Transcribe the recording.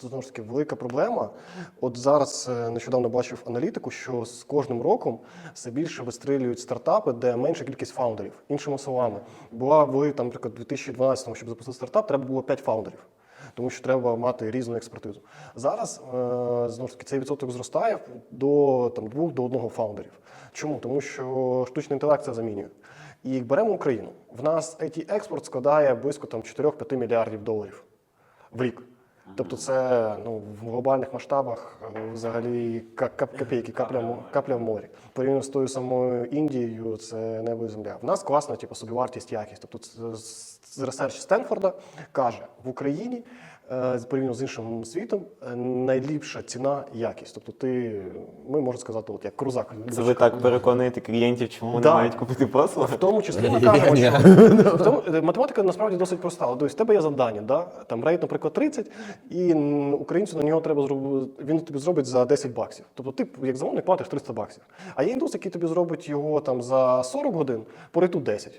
знову ж таки велика проблема. От зараз е, нещодавно бачив аналітику, що з кожним роком все більше вистрілюють стартапи, де менша кількість фаундерів. Іншими словами, була були там, наприклад, у 2012-му, щоб запустити стартап, треба було 5 фаундерів. Тому що треба мати різну експертизу. Зараз е, знову ж таки цей відсоток зростає до там двох до одного фаундерів. Чому? Тому що штучний інтелект це замінює. І беремо Україну. В нас it експорт складає близько там 4-5 мільярдів доларів в рік. Тобто, це ну в глобальних масштабах е, взагалі ка- копійки, капля, в капля в морі. Порівняно з тою самою Індією, це небо і земля. В нас класна, типу, собівартість, якість. Тобто, з- ресерч Стенфорда каже в Україні. е, Порівняно з іншим світом, е, найліпша ціна якість. Тобто, ти ми можемо сказати, от як крузак. Це ви так переконуєте клієнтів, чому вони Да. мають купити послуги? В тому числі ми кажемо, що в тому, математика насправді досить проста. Тобто, в тебе є завдання, да? там рейд, наприклад, 30, і українцю на нього треба зробити, він тобі зробить за 10 баксів. Тобто ти як замовник платиш 300 баксів. А є індус, який тобі зробить його там за 40 годин, по рейту 10.